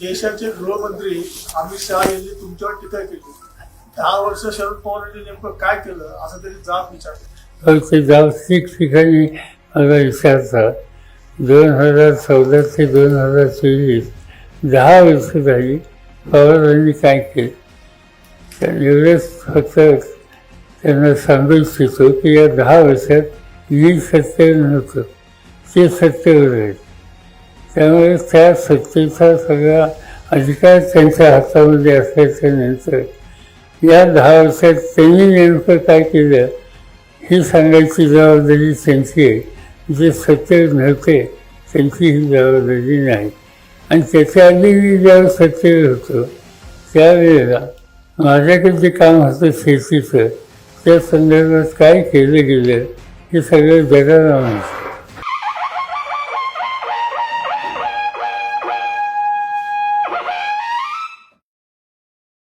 देशाचे गृहमंत्री अमित शहा यांनी तुमच्यावर टीका केली. दहा वर्ष शरद पवारांनी नेमकं काय केलं असं त्यांनी जाब विचारलं. फक्त जाऊ ठिकठिकाणी मला विचारतात दोन हजार चौदा ते दोन हजार चोवीस दहा वर्ष झाली पवारांनी काय केलं? एवढंच फक्त त्यांना सांगू इच्छितो की या दहा वर्षात मी सत्य नव्हतं. ते सत्तेवर आहेत त्यामुळे त्या सत्तेचा सगळा अधिकार त्यांच्या हातामध्ये असल्याच्यानंतर या दहा वर्षात त्यांनी नेमकं काय केलं ही सांगायची जबाबदारी त्यांची आहे. जे सत्य नव्हते त्यांची ही जबाबदारी नाही. आणि त्याच्या आधी मी ज्यावेळेस सत्तेवर होतो त्यावेळेला माझ्याकडे जे काम होतं शेतीचं त्या संदर्भात काय केलं गेलं हे सगळं जगाला माहिती.